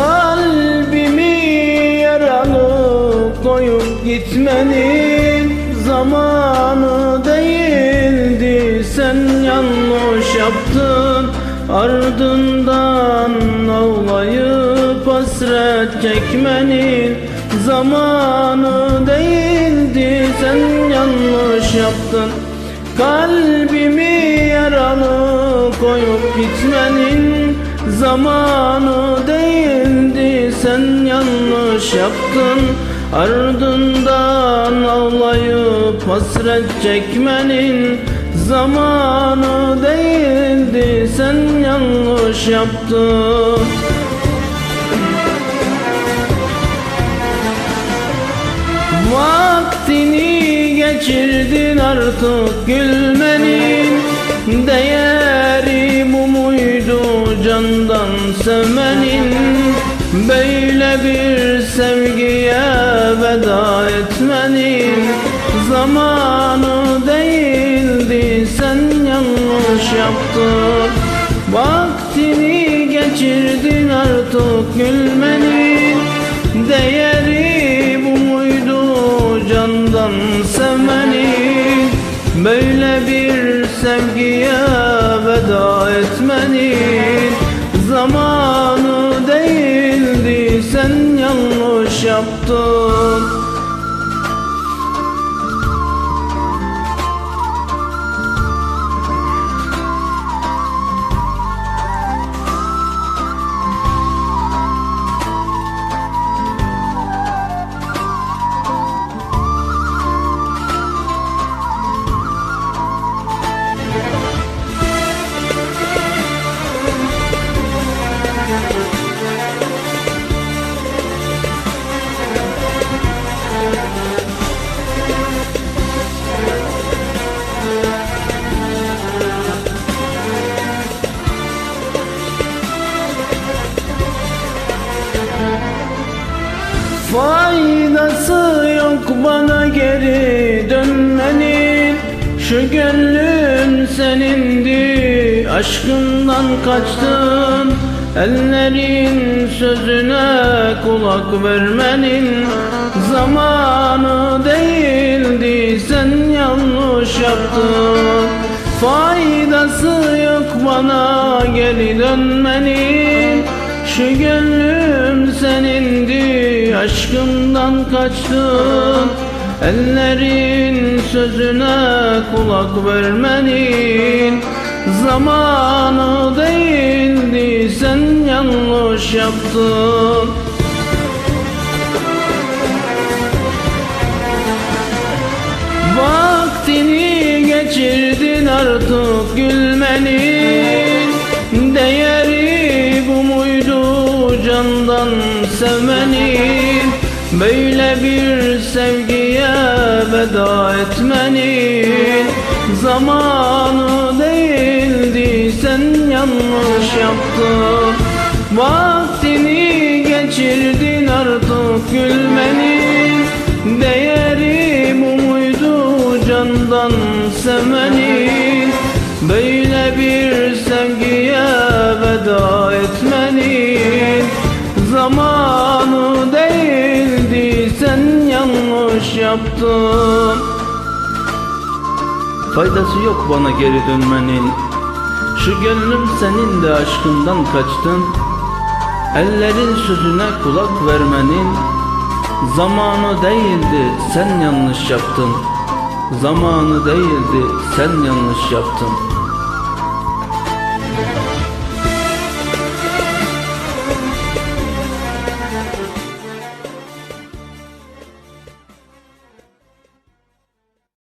Kalbimi yaralı koyup gitmenin zamanı değildi. Sen yanlış yaptın ardından ağlayıp hasret çekmenin zamanı değildi. Sen yanlış yaptın Kalbimi yaralı koyup gitmenin zamanı değildi Sen yanlış yaptın. Ardından ağlayıp hasret çekmenin zamanı değildi Sen yanlış yaptın. Vaktini geçirdin artık gülmenin candan sevmenin Böyle bir sevgiye veda etmenin Zamanı değildi sen yanlış yaptın. Vaktini geçirdin artık gülmenin Değeri Zamanı değildi sen yanlış yaptın Faydası yok bana geri dönmenin Şu gönlüm senindi Aşkından kaçtın. Ellerin sözüne kulak vermenin Zamanı değildi sen yanlış yaptın. Faydası yok bana geri dönmenin Şu gönlüm aşkından kaçtın Ellerin sözüne kulak vermenin. Zamanı değildi sen yanlış yaptın. Vaktini geçirdin artık gülmenin. Muydu candan sevmenin Böyle bir sevgiye veda etmenin Zamanı değildi sen yanlış yaptın. Vaktini geçirdin artık gülmenin Değeri bu muydu candan sevmenin Böyle bir sevgiye veda etmenin Zamanı değildi sen yanlış yaptın. Faydası yok bana geri dönmenin. Şu gönlüm senin de aşkından kaçtın. Ellerin sözüne kulak vermenin. Zamanı değildi sen yanlış yaptın. Zamanı değildi sen yanlış yaptın